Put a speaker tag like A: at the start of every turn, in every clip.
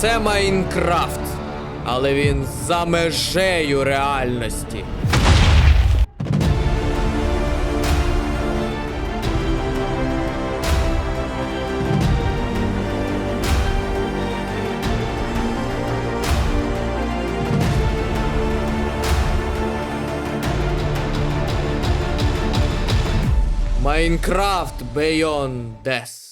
A: Це Майнкрафт, але він за межею реальності. Майнкрафт Beyond Death.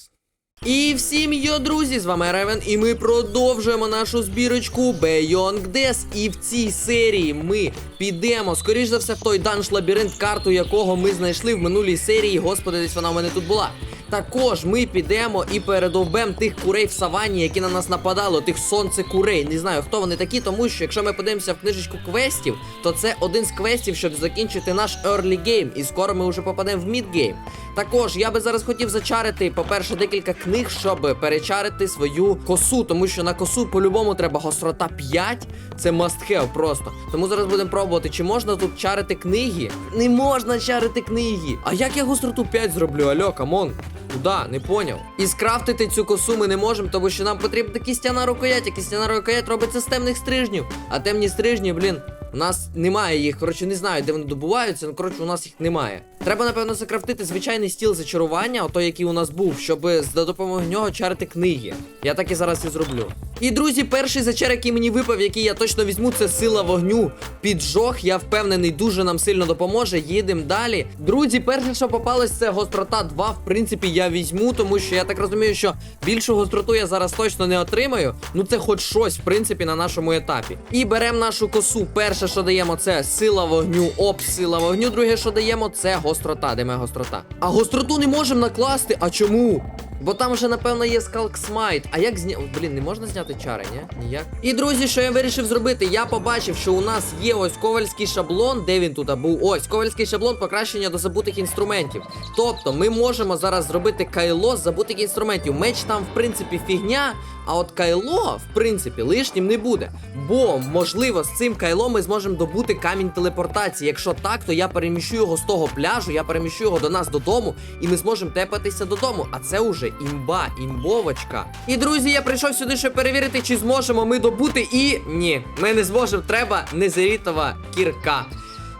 A: І всім йо, друзі, з вами Ревен, і ми продовжуємо нашу збірочку Beyond Death. І в цій серії ми підемо, скоріш за все, в той данж лабіринт, карту якого ми знайшли в минулій серії. Господи, десь вона у мене тут була. Також ми підемо і передовбем тих курей в савані, які на нас нападали, тих сонце курей. Не знаю, хто вони такі, тому що якщо ми подивимося в книжечку квестів, то це один з квестів, щоб закінчити наш early game. І скоро ми вже попадемо в mid-game. Також я би зараз хотів зачарити, по-перше, декілька книг, щоб перечарити свою косу, тому що на косу по-любому треба гострота 5. Це must have просто. Тому зараз будемо пробувати, чи можна тут чарити книги. Не можна чарити книги. А як я гостроту 5 зроблю? Альо, камон. Куда? Не поняв. І скрафтити цю косу ми не можемо, тому що нам потрібна кістяна рукоять, а кістяна рукоять робиться з темних стрижнів. А темні стрижні, блін, у нас немає їх. Коротше, не знаю, де вони добуваються, ну коротше, у нас їх немає. Треба, напевно, закрафтити звичайний стіл зачарування, той, який у нас був, щоб за допомогою нього чарити книги. Я так і зараз і зроблю. І друзі, перший зачар, який мені випав, який я точно візьму, це сила вогню. Піджог, я впевнений, дуже нам сильно допоможе. Їдемо далі. Друзі, перше, що попалось, це гострота 2. В принципі, я візьму, тому що я так розумію, що більшу гостроту я зараз точно не отримаю. Ну це хоч щось, в принципі, на нашому етапі. І беремо нашу косу. Перше, що даємо, це сила вогню, оп, сила вогню. Друге, що даємо, це гострота. Де моя гострота? А гостроту не можемо накласти. А чому? Бо там вже, напевно, є Скалк Смайт. А як зняти? Блін, не можна зняти чари, ні? Ніяк. І друзі, що я вирішив зробити? Я побачив, що у нас є ось ковальський шаблон. Де він тут був? Ось ковальський шаблон покращення до забутих інструментів. Тобто, ми можемо зараз зробити кайло з забутих інструментів. Меч там, в принципі, фігня. А от кайло, в принципі, лишнім не буде. Бо, можливо, з цим кайлом ми зможемо добути камінь телепортації. Якщо так, то я переміщу його з того пляжу, я переміщу його до нас додому, і ми зможемо тепатися додому. А це уже імба, імбовочка. І друзі, я прийшов сюди, щоб перевірити, чи зможемо ми добути. І ні, ми не зможемо. Треба незерітова кірка.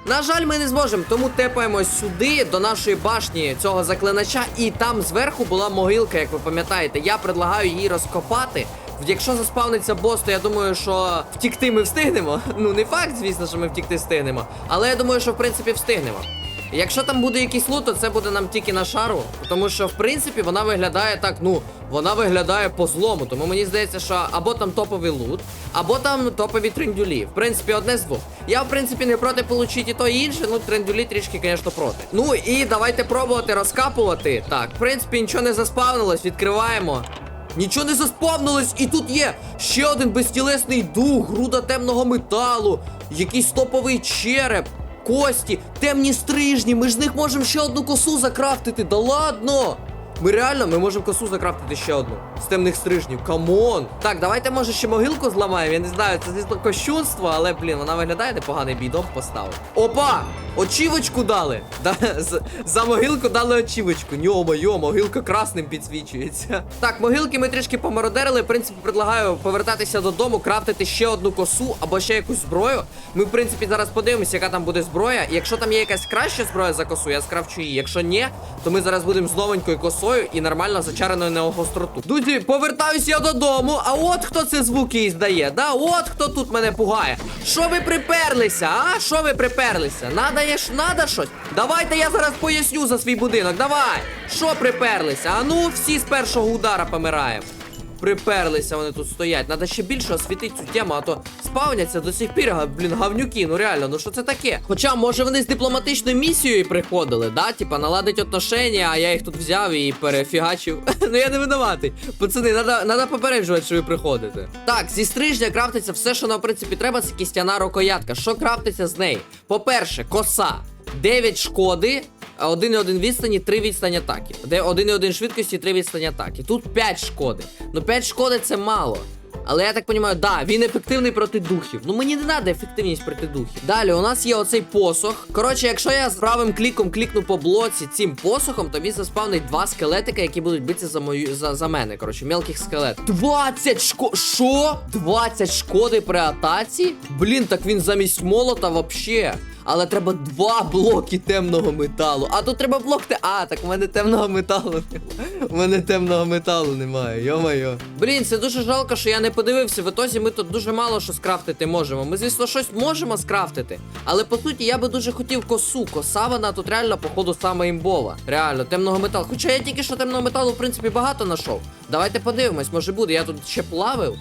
A: На жаль, ми не зможемо, тому тепаємось сюди, до нашої башні цього заклинача, і там зверху була могилка, як ви пам'ятаєте. Я предлагаю її розкопати. Якщо заспавниться бос, то я думаю, що втікти ми встигнемо. Ну, не факт, звісно, що ми втікти встигнемо. Але я думаю, що в принципі встигнемо. Якщо там буде якийсь лут, то це буде нам тільки на шару. Тому що, в принципі, вона виглядає так, ну, вона виглядає по злому. Тому мені здається, що або там топовий лут, або там топові трендюлі. В принципі, одне з двох. Я, в принципі, не проти получити і то і інше, ну трендюлі трішки, звісно, проти. Ну і давайте пробувати розкапувати. Так, в принципі, нічого не заспавнилось, відкриваємо. Нічого не заспавнилось, і тут є ще один безтілесний дух, груда темного металу, якийсь топовий череп, кості, темні стрижні. Ми ж з них можемо ще одну косу закрафтити. Да ладно! Ми реально ми можемо косу закрафтити ще одну з темних стрижнів. Камон! Так, давайте може ще могилку зламаємо. Я не знаю, це звісно кощунство, але блін, вона виглядає непоганий бідом поставив. Опа! Очівочку дали! Да, за могилку дали очівочку. Ньо-моє, могилка красним підсвічується. Так, могилки ми трішки помародерили. В принципі, предлагаю повертатися додому, крафтити ще одну косу або ще якусь зброю. Ми, в принципі, зараз подивимося, яка там буде зброя. Якщо там є якась краща зброя за косу, я скрафчу її. Якщо ні, то ми зараз будемо з новенькою косою і нормально зачареною на гостроту. Друзі, повертаюся я додому. А от хто це звуки іздає, да? От хто тут мене пугає. Що ви приперлися, а? Що ви приперлися? Надо є надо щось? Давайте я зараз поясню за свій будинок. Давай! Що приперлися? А ну, всі з першого удара помираємо. Приперлися вони тут стоять. Надо ще більше освітити цю тему, а то спавняться до сих пір, блін, гавнюки. Ну реально, ну що це таке? Хоча, може, вони з дипломатичною місією приходили, да? Типа наладить отношення, а я їх тут взяв і перефігачив. ну я не винуватий. Пацани, надо попереджувати, що ви приходите. Так, зі стрижня крафтиться все, що нам, в принципі, треба, це кістяна рукоятка. Що крафтиться з неї? По-перше, коса. 9 шкоди, 1,1 відстані, 3 відстані атаки. Де 1,1 швидкості, 3 відстані атаки. Тут 5 шкоди. Ну 5 шкоди це мало. Але я так розумію, да, він ефективний проти духів. Ну мені не треба ефективність проти духів. Далі у нас є оцей посох. Коротше, якщо я з правим кліком клікну по блоці цим посохом, то він заспавнить два скелетика, які будуть битися за мою за, за мене. Коротше, мелких скелет. 20 шко. Що? 20 шкоди при атаці? Блін, так він замість молота вообще. Але треба два блоки темного металу. А тут треба блок те. А, так у мене темного металу немає. У мене темного металу немає. Йо-моє. Блін, це дуже жалко, що я не подивився. В ітозі ми тут дуже мало що скрафтити можемо. Ми, звісно, щось можемо скрафтити. Але по суті, я би дуже хотів косу. Коса вона тут реально, походу, саме імбова. Реально, темного металу. Хоча я тільки що темного металу, в принципі, багато знайшов. Давайте подивимось, може буде. Я тут ще плавив.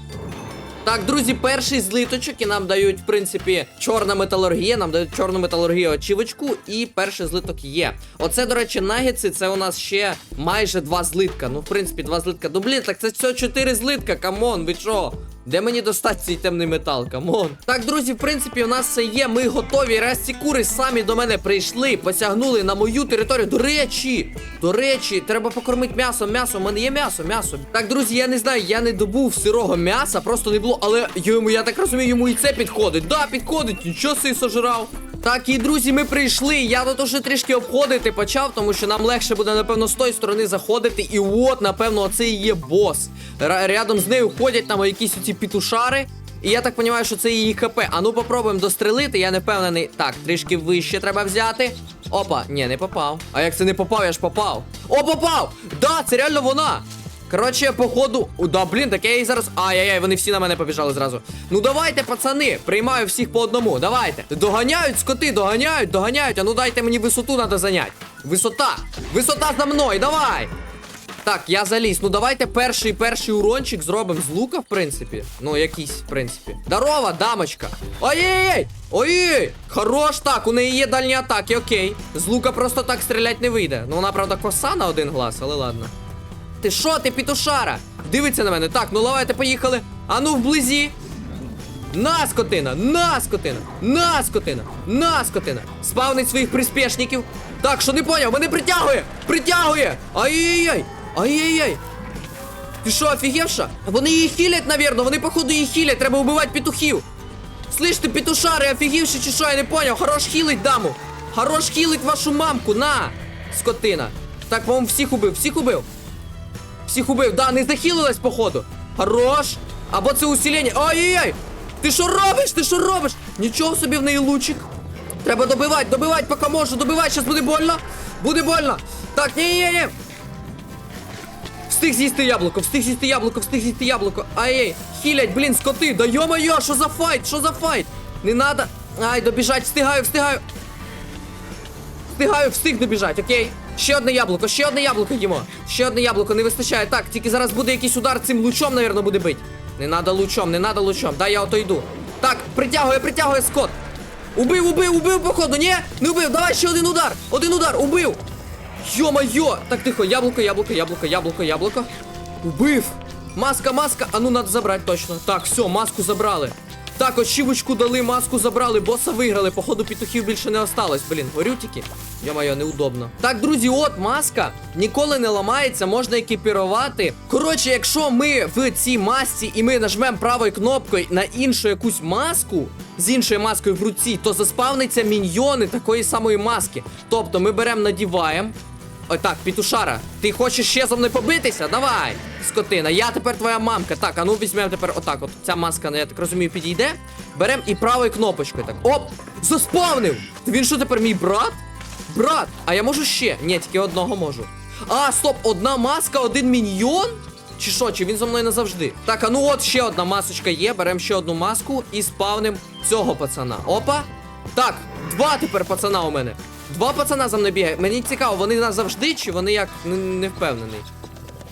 A: Так, друзі, перший злиточок і нам дають, в принципі, чорна металургія, нам дають чорну металургію очівочку, і перший злиток є. Оце, до речі, нагіци, це у нас ще майже два злитка. Ну, в принципі, два злитка. Ну, блін, так це все чотири злитка, камон, ви що? Де мені достати цей темний метал, камон? Так, друзі, в принципі, у нас все є. Ми готові. Раз ці кури самі до мене прийшли, посягнули на мою територію. До речі, до речі, треба покормити м'ясо. М'ясо, у мене є м'ясо, м'ясо. Так, друзі, я не знаю, я не добув сирого м'яса, просто не було. Але йому, я так розумію, йому і це підходить. Да, підходить, нічого си сожрав. Так, і друзі, ми прийшли. Я тут уже трішки обходити почав, тому що нам легше буде, напевно, з тої сторони заходити. І от, напевно, оце і є бос. Ра- Рядом з нею ходять там якісь оці пітушари. І я так розумію, що це її ХП. А ну попробуємо дострелити, я не впевнений. Так, трішки вище треба взяти. Опа, ні, не попав. А як це не попав, я ж попав. О, попав! Да, це реально вона! Коротше, походу. О, да, блін, так я її зараз. Ай-яй-яй, вони всі на мене побіжали зразу. Ну давайте, пацани, приймаю всіх по одному. Давайте. Доганяють скоти, доганяють, доганяють. А ну дайте мені висоту треба зайняти. Висота! Висота за мною, давай! Так, я заліз. Ну давайте перший перший урончик зробимо з лука, в принципі. Ну, якийсь, в принципі. Здорова, дамочка. Ой-ой-ой! Ой-ой! Хорош так, у неї є дальні атаки, окей. З лука просто так стріляти не вийде. Ну вона, правда, коса на один глаз, але ладно. Ти що, ти пітушара? Дивиться на мене. Так, ну давайте поїхали. А ну вблизі. На, скотина! На, скотина! На, скотина! На, скотина! Спавнить своїх приспішників. Так, що не поняв, мене притягує! Притягує! Ай-яй-яй! Ай-яй-яй! Ти що, офігевша? Вони її хілять, навірно, вони, походу, її хілять, треба вбивати петухів. Слышь, ти петушари, офігівши чи що, я не поняв. Хорош хілить даму. Хорош хілить вашу мамку, на! Скотина. Так, по-моєму, всіх убив, всіх убив. Всіх убив, да, не захилилась, походу. Хорош. Або це усилення. Ай-яй-яй! Ти що робиш? Ти що робиш? Нічого собі в неї лучик. Треба добивати, добивати, поки можу, добивати, зараз буде больно. Буде больно. Так, ні-ні-ні. Встиг з'їсти яблуко, встиг з'їсти яблуко, встиг з'їсти яблуко. Ай-яй, хілять, блін, скоти. Да йо-моє, що за файт? Що за файт? Не надо. Ай, добіжать, встигаю, встигаю. Встигаю, встиг добіжать, окей. Ще одне яблуко, ще одне яблуко їмо. Ще одне яблуко, не вистачає. Так, тільки зараз буде якийсь удар цим лучом, навірно, буде бить. Не надо лучом, не надо лучом. Дай я ото йду. Так, притягує, притягує скот. Убив, убив, убив, походу, ні? Не убив, давай ще один удар. Один удар, убив. Йо-майо! Так, тихо, яблуко, яблуко, яблуко, яблуко, яблуко. Убив! Маска, маска! А ну надо забрати точно. Так, все, маску забрали. Так, очівочку дали, маску забрали, боса виграли. Походу, петухів більше не осталось. Блін, горютики. Йо-моє, неудобно. Так, друзі, от маска ніколи не ламається, можна екіпірувати. Коротше, якщо ми в цій масці і ми нажмемо правою кнопкою на іншу якусь маску з іншою маскою в руці, то заспавниться міньйони такої самої маски. Тобто ми беремо, надіваємо. Ой, так, пітушара, ти хочеш ще зо мною побитися? Давай, скотина, я тепер твоя мамка. Так, а ну візьмемо тепер отак. От ця маска, ну, я так розумію, підійде. Берем і правою кнопочкою так. Оп! Заспавнив! Він що тепер мій брат? Брат! А я можу ще? Ні, тільки одного можу. А, стоп, одна маска, один міньйон? Чи що, чи він зо мною назавжди? Так, а ну от ще одна масочка є. Беремо ще одну маску і спавним цього пацана. Опа. Так, два тепер пацана у мене. Два пацана за мною бігають. Мені цікаво, вони назавжди, чи вони як не, не впевнений.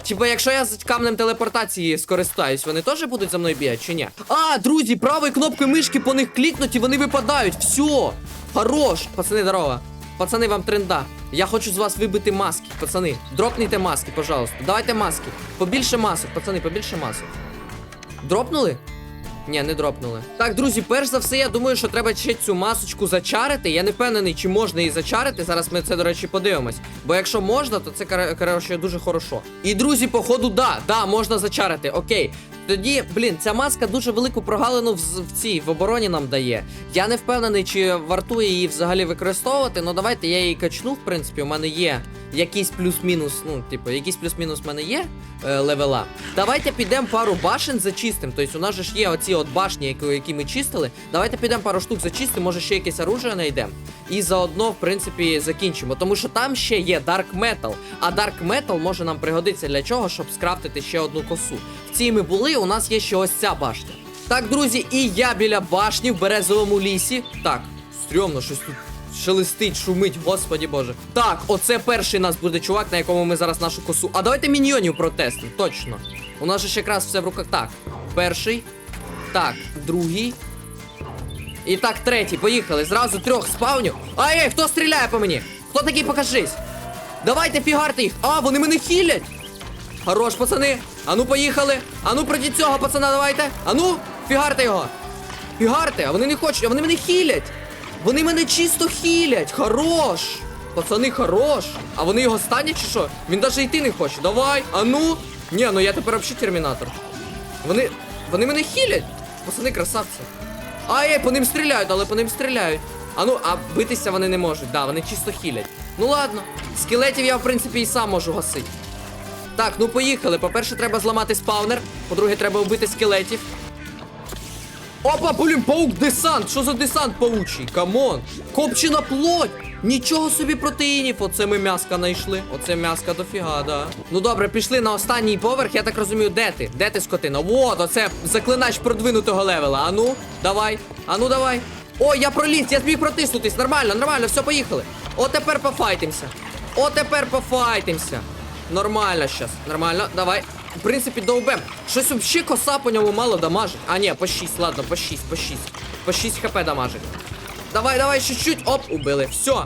A: Типа, якщо я з камнем телепортації скористаюсь, вони теж будуть за мною бігати, чи ні? А, друзі, правою кнопкою мишки по них клікнуть і вони випадають. Все. Хорош. Пацани, здорово. Пацани, вам тренда. Я хочу з вас вибити маски, пацани. Дропніть маски, пожалуйста. Давайте маски. Побільше масок, пацани, побільше масок. Дропнули? Ні, не дропнули. Так, друзі, перш за все, я думаю, що треба ще цю масочку зачарити. Я не впевнений, чи можна її зачарити. Зараз ми це, до речі, подивимось. Бо якщо можна, то це кор- коротше дуже хорошо. І друзі, походу, да, да, можна зачарити. Окей. Тоді, блін, ця маска дуже велику прогалину в, в цій в обороні нам дає. Я не впевнений, чи вартує її взагалі використовувати. Ну давайте я її качну. В принципі, у мене є якийсь плюс-мінус. Ну, типу, якийсь плюс-мінус в мене є е, левела. Давайте підемо пару башен зачистимо. Тобто, у нас же ж є оці от башні, які, які ми чистили. Давайте підемо пару штук зачистимо, може ще якесь оружие знайдемо. І заодно, в принципі, закінчимо. Тому що там ще є Dark Metal. А Dark Metal може нам пригодитися для чого, щоб скрафтити ще одну косу. В цій ми були, у нас є ще ось ця башня. Так, друзі, і я біля башні в березовому лісі. Так, стрьомно, щось тут шелестить, шумить, господі боже. Так, оце перший нас буде чувак, на якому ми зараз нашу косу. А давайте міньйонів протестимо, точно. У нас же ж якраз все в руках. Так, перший. Так, другий. І так, третій, поїхали. Зразу трьох спавню. Ай, ей, хто стріляє по мені? Хто такий, покажись. Давайте фігарте їх. А, вони мене хілять. Хорош, пацани. Ану, поїхали. Ану, проти цього, пацана, давайте. Ану, фігарте його. Фігарте, а вони не хочуть, а вони мене хілять. Вони мене чисто хілять. Хорош. Пацани, хорош. А вони його станять чи що? Він навіть йти не хоче. Давай. Ану. Ні, ну я тепер взагалі термінатор. Вони. Вони мене хілять. Пацани, красавці. Ай, по ним стріляють, але по ним стріляють. А ну, а битися вони не можуть. Да, вони чисто хілять. Ну ладно. Скелетів я, в принципі, і сам можу гасити. Так, ну поїхали. По-перше, треба зламати спаунер. По-друге, треба вбити скелетів. Опа, блін, паук десант! Що за десант паучий? Камон! Копчена плоть! Нічого собі протеїнів, оце ми м'яска знайшли. Оце м'яска дофіга, да. Ну добре, пішли на останній поверх, я так розумію, де ти? Де ти, скотина? Вот, оце заклинач продвинутого левела. Ану, давай, ану, давай. О, я проліз, я зміг протиснутись. Нормально, нормально, все, поїхали. О, тепер пофайтимся. О, тепер пофайтимся. Нормально щас, нормально, давай. В принципі, довбем. Щось взагалі коса по ньому мало дамажить. А, ні, по 6, ладно, по 6, по 6. По 6 хп дамажить. Давай, давай, чуть-чуть. Оп, убили. Все.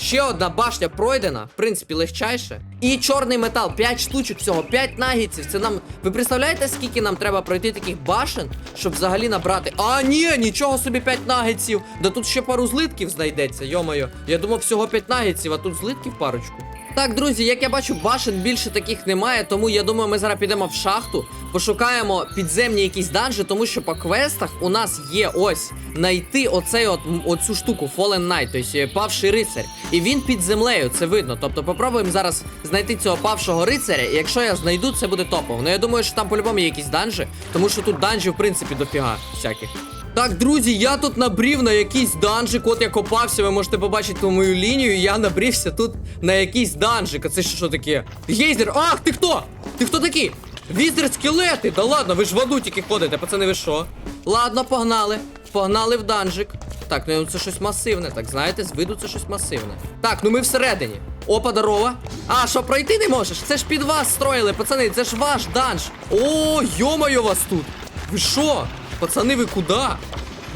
A: Ще одна башня пройдена, в принципі, легчайше. І чорний метал, 5 штучок всього, 5 нагідців. Це нам. Ви представляєте, скільки нам треба пройти таких башен, щоб взагалі набрати. А, ні, нічого собі 5 нагідців. Да тут ще пару злитків знайдеться, йомайо. Я думав, всього 5 нагідців, а тут злитків парочку. Так, друзі, як я бачу, башен більше таких немає, тому я думаю, ми зараз підемо в шахту, пошукаємо підземні якісь данжі, тому що по квестах у нас є ось знайти оцей от оцю штуку Fallen Knight, тобто павший рицарь. І він під землею, це видно. Тобто попробуємо зараз знайти цього павшого рицаря. І якщо я знайду, це буде топово. Ну я думаю, що там по-любому є якісь данжі, тому що тут данжі, в принципі, дофіга всяких. Так, друзі, я тут набрів на якийсь данжик. От я копався, ви можете побачити ту мою лінію. Я набрівся тут на якийсь данжик. А це що, що таке? Гейзер! Ах, ти хто? Ти хто такий? Візер скелети! Да ладно, ви ж в аду тільки ходите, пацани, ви що? Ладно, погнали. Погнали в данжик. Так, ну це щось масивне, так знаєте, з виду це щось масивне. Так, ну ми всередині. Опа, здорова. А, що пройти не можеш? Це ж під вас строїли, пацани, це ж ваш данж. О, йомайо вас тут. Ви що? Пацани, ви куди?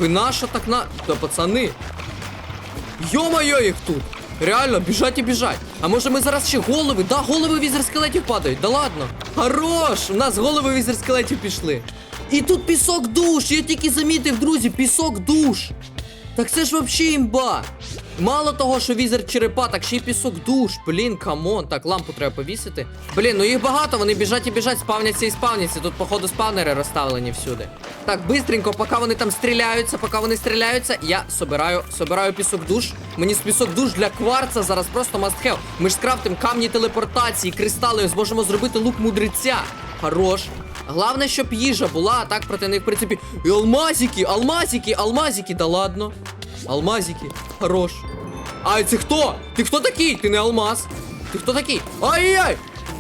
A: Ви наша так на. Да, пацани. Йо-моє їх тут! Реально, біжать і біжать. А може ми зараз ще голови? Да, голови візер скелетів падають. Да ладно. Хорош! У нас голови візер скелетів пішли. І тут пісок душ. Я тільки замітив, друзі, пісок душ. Так це ж вообще імба. Мало того, що візер черепа, так ще й пісок душ. Блін, камон. Так, лампу треба повісити. Блін, ну їх багато, вони біжать і біжать, спавняться і спавняться. Тут, походу, спавнери розставлені всюди. Так, бистренько, поки вони там стріляються, поки вони стріляються, я собираю, собираю пісок душ. Мені з пісок душ для кварца зараз просто have. Ми ж скрафтим камні телепортації, кристали, зможемо зробити лук мудреця. Хорош. Главне, щоб їжа була, а так проти них, в принципі. І алмазики, алмазики, алмазики, да ладно. Алмазики, хорош. Ай, це хто? Ти хто такий? Ти не алмаз. Ти хто такий? Ай-яй!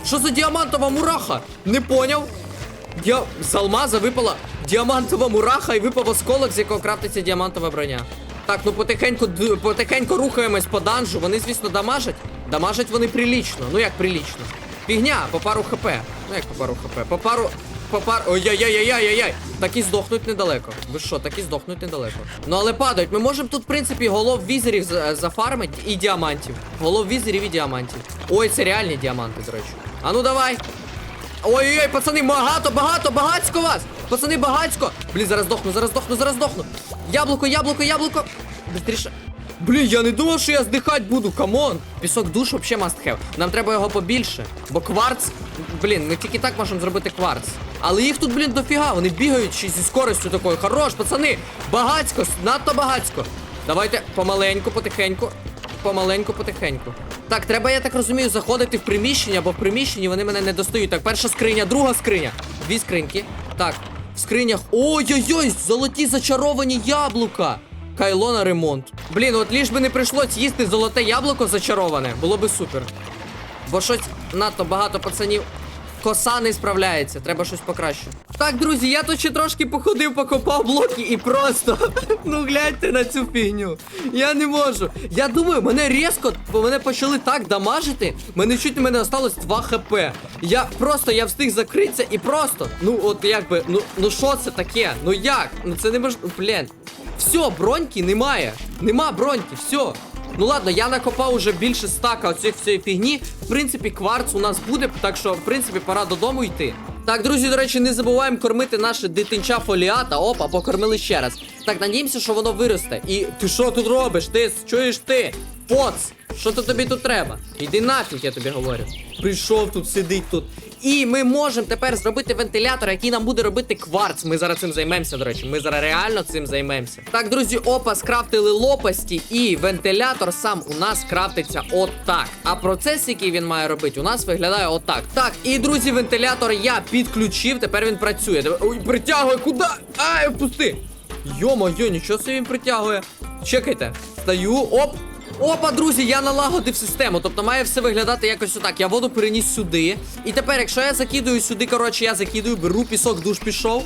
A: Що за діамантова мураха? Не поняв. Діа... З алмаза випала діамантова мураха і випав осколок, з якого крафтиться діамантова броня. Так, ну потихеньку, потихеньку рухаємось по данжу. Вони, звісно, дамажать. Дамажать вони прилічно. Ну як прилічно? Фігня, по пару хп. Ну як по пару хп? По пару. По пару. Ой-яй-яй-яй-яй-яй. Такі здохнуть недалеко. Ви що, такі здохнуть недалеко. Ну але падають. Ми можемо тут, в принципі, голов візерів за- зафармити і діамантів. Голов візерів і діамантів. Ой, це реальні діаманти, до речі. А ну давай. Ой-ой-ой, пацани, багато, багато, багацько вас! Пацани, багацько! Блін, зараз здохну, зараз здохну, зараз здохну. Яблуко, яблуко, яблуко. Бистріше. Блін, я не думав, що я здихати буду, камон. Пісок душ вообще must have. Нам треба його побільше. Бо кварц блін, ми тільки так можемо зробити кварц. Але їх тут, блін, дофіга, вони бігають зі скоростю такою. Хорош, пацани! Багацько, надто багацько. Давайте помаленьку, потихеньку. Помаленьку, потихеньку. Так, треба, я так розумію, заходити в приміщення, бо в приміщенні вони мене не достають. Так, перша скриня, друга скриня. Дві скриньки. Так, в скринях. Ой-ой-ой, золоті зачаровані яблука. Кайло на ремонт. Блін, от ліж би не прийшлось їсти золоте яблуко зачароване, було би супер. Бо щось надто багато пацанів. Коса не справляється, треба щось покраще. Так, друзі, я тут ще трошки походив, покопав блоки і просто. Ну гляньте на цю фігню. Я не можу. Я думаю, мене різко, бо мене почали так дамажити. Мене чуть мене осталось 2 хп. Я просто я встиг закритися і просто. Ну, от якби, ну ну що це таке? Ну як? Ну це не мож... Блін. Все, броньки немає. Нема броньки, все. Ну ладно, я накопав уже більше стака оцих всієї фігні. В принципі, кварц у нас буде, так що, в принципі, пора додому йти. Так, друзі, до речі, не забуваємо кормити наше дитинча фоліата. Опа, покормили ще раз. Так, надіємося, що воно виросте. І ти що тут робиш? Ти чуєш ти? Поц! Що то тобі тут треба? Іди нафіг, я тобі говорю. Прийшов тут, сидить тут. І ми можемо тепер зробити вентилятор, який нам буде робити кварц. Ми зараз цим займемося, до речі. Ми зараз реально цим займемося. Так, друзі, опа, скрафтили лопасті, і вентилятор сам у нас крафтиться отак. А процес, який він має робити, у нас виглядає отак. Так, і друзі, вентилятор я підключив. Тепер він працює. Ой, притягує, куди? Ай, впусти! Йо-моє, нічого собі він притягує. Чекайте. Стаю, оп. Опа, друзі, я налагодив систему. Тобто має все виглядати якось отак. Я воду переніс сюди. І тепер, якщо я закидую сюди, коротше, я закидую, беру пісок, душ пішов.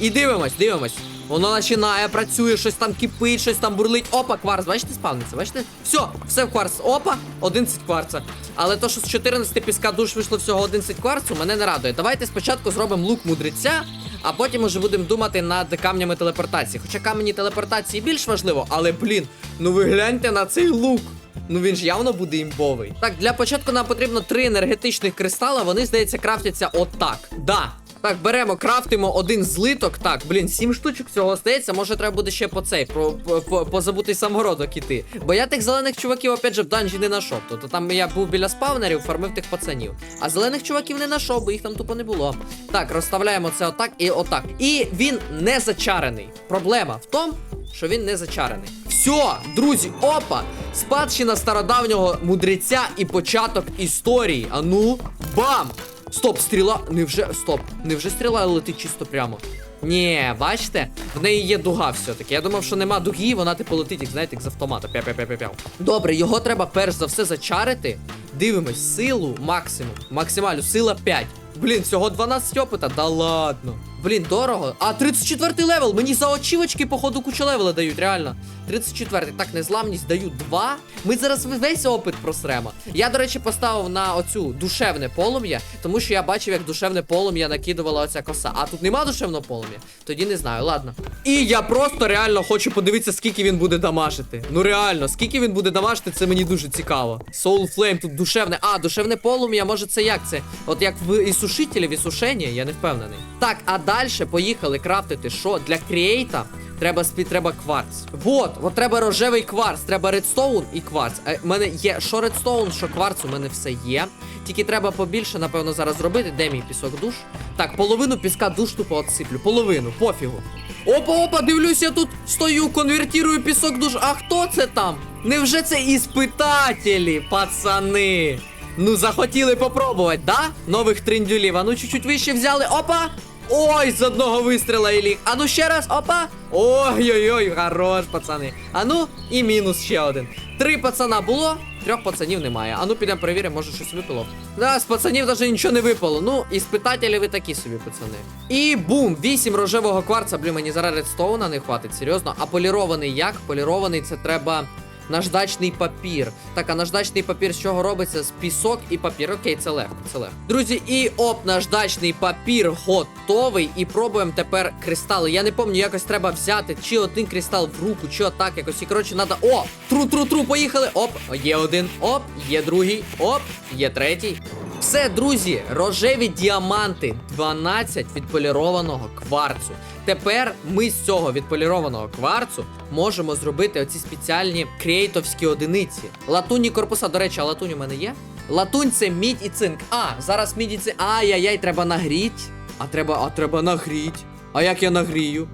A: І дивимось, дивимось. Воно починає, працює, щось там кипить, щось там бурлить. Опа, кварц, бачите, спавниться, бачите? Все, все в кварц. Опа, 11 кварца. Але то, що з 14 піска душ вийшло всього 11 кварцу, мене не радує. Давайте спочатку зробимо лук мудреця, а потім уже будемо думати над камнями телепортації. Хоча камені телепортації більш важливо, але блін, ну ви гляньте на цей лук. Ну він ж явно буде імбовий. Так, для початку нам потрібно три енергетичних кристала. Вони, здається, крафтяться отак. Да. Так, беремо, крафтимо один злиток. Так, блін, сім штучок цього стається. Може, треба буде ще по цей, по, по, по, по самородок іти. Бо я тих зелених чуваків, опять же, в данжі не знайшов. Тобто там я був біля спавнерів, фармив тих пацанів. А зелених чуваків не знайшов, бо їх там тупо не було. Так, розставляємо це отак і отак. І він не зачарений. Проблема в тому, що він не зачарений. Все, друзі, опа! Спадщина стародавнього мудреця і початок історії. А ну, бам! Стоп, стріла. Невже. Стоп, невже стріла летить чисто прямо. Ні, бачите, в неї є дуга все-таки. Я думав, що нема дуги, вона типу летить, як знаєте, як з автомата. Пя-пя-пя-пя-пя. Добре, його треба перш за все зачарити. Дивимось, силу максимум. Максимальну, сила 5. Блін, всього 12 опита, да ладно. Блін, дорого. А 34 левел. Мені за очівочки, походу, кучу левела дають, реально. 34 Так, незламність дають 2. Ми зараз весь опит просремо. Я, до речі, поставив на оцю душевне полум'я, тому що я бачив, як душевне полум'я накидувала оця коса. А тут нема душевного полум'я. Тоді не знаю, ладно. І я просто реально хочу подивитися, скільки він буде дамажити. Ну реально, скільки він буде дамажити, це мені дуже цікаво. Soul Flame тут душевне. А, душевне полум'я, може це як це? От як в ісушителі, в ісушенні, я не впевнений. Так, а далі поїхали крафтити що? Для кріейта треба спі, треба кварц. Вот, от треба рожевий кварц, треба редстоун і кварц. Е, мене є що редстоун, що кварц, у мене все є. Тільки треба побільше, напевно, зараз зробити. Де мій пісок душ? Так, половину піска душ тупо отсиплю. Половину, пофігу. Опа, опа, дивлюсь, я тут стою, конвертірую пісок душ. А хто це там? Невже це іспитателі, пацани? Ну, захотіли попробувати, да? Нових триндюлів. А ну чуть-чуть вище взяли. Опа! Ой, з одного вистріла і ліг. А ну ще раз, опа. Ой-ой-ой, хорош, пацани. А ну, і мінус ще один. Три пацана було, трьох пацанів немає. А ну підемо перевіримо, може щось випало. Да, з пацанів навіть нічого не випало. Ну, іспитателі ви такі собі, пацани. І бум! Вісім рожевого кварца, блін, мені зараз редстоуна не хватить, серйозно. А полірований як? Полірований це треба. Наждачний папір. Так, а наждачний папір з чого робиться? З пісок і папір. Окей, це легко, це легко. Друзі, і оп, наждачний папір готовий. І пробуємо тепер кристали. Я не пам'ятаю, якось треба взяти чи один кристал в руку, чи отак якось. І коротше, треба. О! Тру-тру-тру, поїхали! Оп, є один, оп, є другий, оп, є третій. Все, друзі, рожеві діаманти 12 відполірованого кварцу. Тепер ми з цього відполірованого кварцу можемо зробити оці спеціальні крейтовські одиниці. Латунні корпуса, до речі, а латунь у мене є? Латунь це мідь і цинк. А, зараз мідь і цинк. Ай-яй-яй, треба нагріть. А треба, а треба нагріть. А як я нагрію?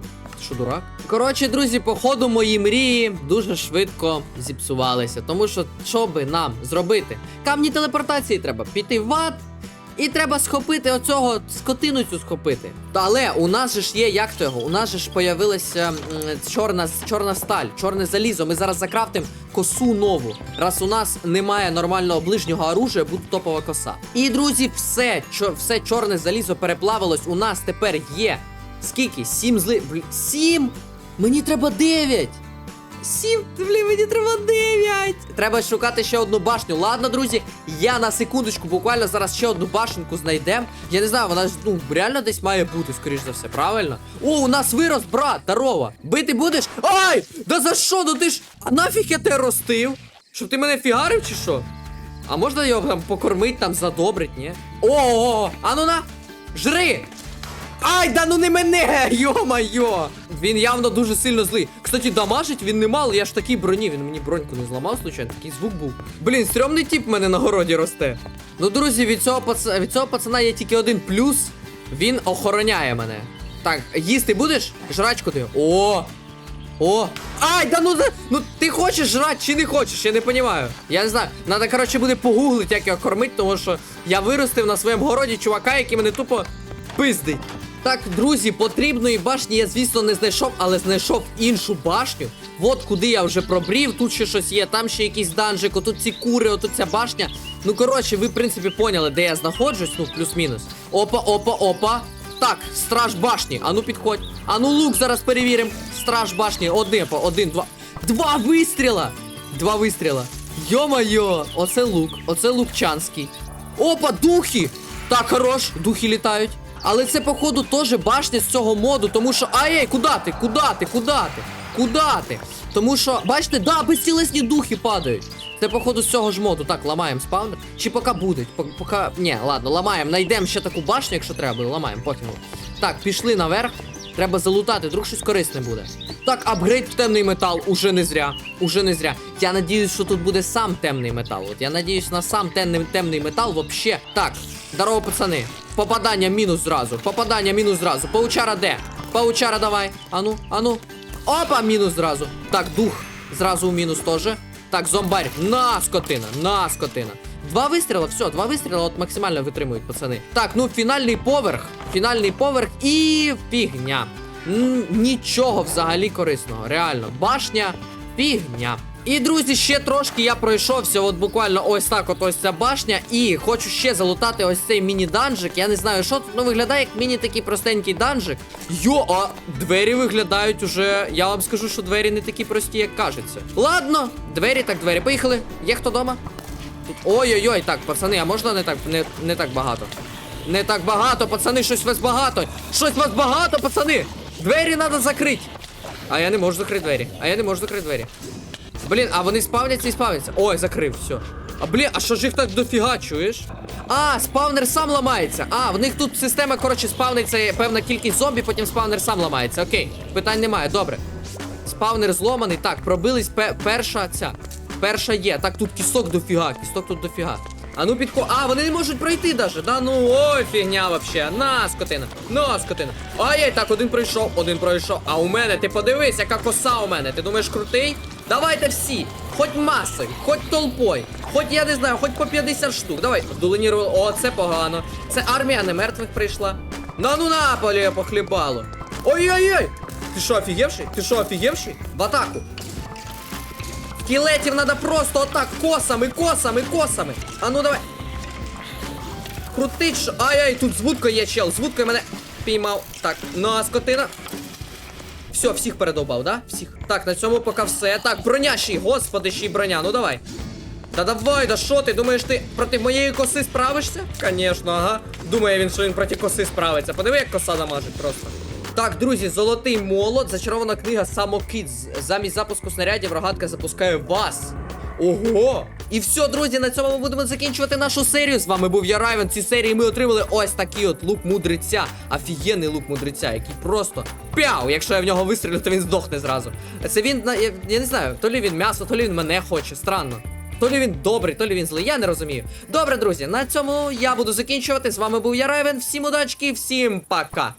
A: Що, дурак? Коротше, друзі, походу мої мрії дуже швидко зіпсувалися. Тому що, що би нам зробити? Камні телепортації треба піти в ад. І треба схопити оцього скотину цю схопити. Але у нас же ж є, як то його? У нас же ж появилася чорна, чорна сталь, чорне залізо. Ми зараз закрафтимо косу нову. Раз у нас немає нормального ближнього оружия, буде топова коса. І друзі, все, чо, все чорне залізо переплавилось. У нас тепер є. Скільки? Сім зли. Блін, Сім? Мені треба дев'ять. Сім, блін, мені треба 9. Треба шукати ще одну башню. Ладно, друзі, я на секундочку, буквально зараз ще одну башенку знайдем. Я не знаю, вона ж ну реально десь має бути, скоріш за все, правильно? О, у нас вирос, брат, здорово. Бити будеш? Ай! Да за що? Ну ти ж. А нафіг я тебе ростив? Щоб ти мене фігарив чи що? А можна його там покормить, там задобрить, ні? О, а ну на! Жри! Ай, да ну не мене! Йо-майо! Він явно дуже сильно злий. Кстати, дамажить він немало, я ж такій броні, він мені броньку не зламав, случайно, такий звук був. Блін, стрьомний тип в мене на городі росте. Ну, друзі, від цього, пац... від цього пацана є тільки один плюс. Він охороняє мене. Так, їсти будеш? Жрачку ти. О! О! Ай, да ну ну ти хочеш жрати чи не хочеш, я не розумію. Я не знаю. Надо, коротше, буде погуглити, як його кормити, тому що я виростив на своєму городі чувака, який мене тупо пиздить. Так, друзі, потрібної башні я, звісно, не знайшов, але знайшов іншу башню. От куди я вже пробрів, тут ще щось є, там ще якийсь данжик, отут ці кури, отут ця башня. Ну, коротше, ви, в принципі, поняли, де я знаходжусь, ну, плюс-мінус. Опа, опа, опа. Так, страж башні. Ану підходь. Ану лук зараз перевіримо. Страж башні. Один, один, два. Два вистріла! Два вистріла. Йо-майо, оце лук, оце лукчанський. Опа, духи! Так, хорош, духи літають. Але це, походу, теж башня з цього моду, тому що. Ай-яй, куди ти? Куди ти? Куди ти? Куди ти? Тому що, бачите, да, безцілесні духи падають. Це, походу, з цього ж моду. Так, ламаємо спаунер. Чи поки буде? Поки. Ні, ладно, ламаємо. Найдемо ще таку башню, якщо треба ламаємо, потім. Так, пішли наверх. Треба залутати, вдруг щось корисне буде. Так, апгрейд в темний метал, уже не зря. Уже не зря. Я надіюсь, що тут буде сам темний метал. От я надіюсь на сам темний, темний метал вообще. Так, здорово, пацани. Попадання мінус зразу. Попадання мінус зразу. Паучара де? Паучара давай. Ану, ану. Опа, мінус зразу. Так, дух. Зразу в мінус теж. Так, зомбарь. На, скотина, на, скотина. Два вистріла, все, два вистріла от максимально витримують, пацани. Так, ну фінальний поверх. Фінальний поверх і фігня. Нічого взагалі корисного. Реально. Башня, фігня. І, друзі, ще трошки я пройшовся, от буквально ось так, от ось ця башня. І хочу ще залутати ось цей міні-данжик. Я не знаю, що тут ну, виглядає як міні такий простенький данжик. Йо, а двері виглядають уже. Я вам скажу, що двері не такі прості, як кажеться. Ладно, двері так двері. Поїхали. Є хто дома? Ой-ой-ой, так, пацани, а можна не так не, не так багато? Не так багато, пацани, щось вас багато. Щось вас багато, пацани. Двері треба закрити. А я не можу закрити двері. А я не можу закрити двері. Блін, а вони спавняться і спавняться. Ой, закрив, все. А блін, а що ж їх так дофіга, чуєш? А, спавнер сам ламається. А, в них тут система, коротше, спавниться певна кількість зомбі, потім спавнер сам ламається. Окей, питань немає, добре. Спавнер зломаний. Так, пробились пе- перша ця. Перша є. Так, тут кісток дофіга, кісток тут дофіга. А ну підко. А, вони не можуть пройти даже. Да ну ой, фігня вообще. На, скотина. На, скотина. Ай-яй, так, один пройшов, один пройшов. А у мене, ти подивись, яка коса у мене. Ти думаєш крутий? Давайте всі. Хоч масою, хоч толпою, хоч я не знаю, хоч по 50 штук. Давай, долинірували. О, це погано. Це армія не мертвих прийшла. На ну на полі похлібало. Ой-ой-ой! Ти що, офігевший? Ти що, офігевший? В атаку. Скелетів надо просто отак косами, косами, косами. А ну давай. Крутить, що. Ай-ай, тут з є чел. З мене піймав. Так, на скотина. Все, всіх передовбав, да? Всіх. Так, на цьому поки все. Так, броня ще господи, ще броня. Ну давай. Да давай, да що ти? Думаєш, ти проти моєї коси справишся? Конечно, ага. Думає він, що він проти коси справиться. Подиви, як коса дамажить просто. Так, друзі, золотий молот, зачарована книга самокіт. Замість запуску снарядів рогатка запускає вас. Ого! І все, друзі, на цьому ми будемо закінчувати нашу серію. З вами був я Райвен. В цій серії ми отримали ось такий от лук мудреця. Офігенний лук мудреця, який просто пяу! Якщо я в нього вистрілю, то він здохне зразу. Це він, я, я не знаю, то лі він м'ясо, то лі він мене хоче. Странно. То лі він добрий, то лі він злий, я не розумію. Добре, друзі, на цьому я буду закінчувати. З вами був я Ревен. Всім удачки, всім пока.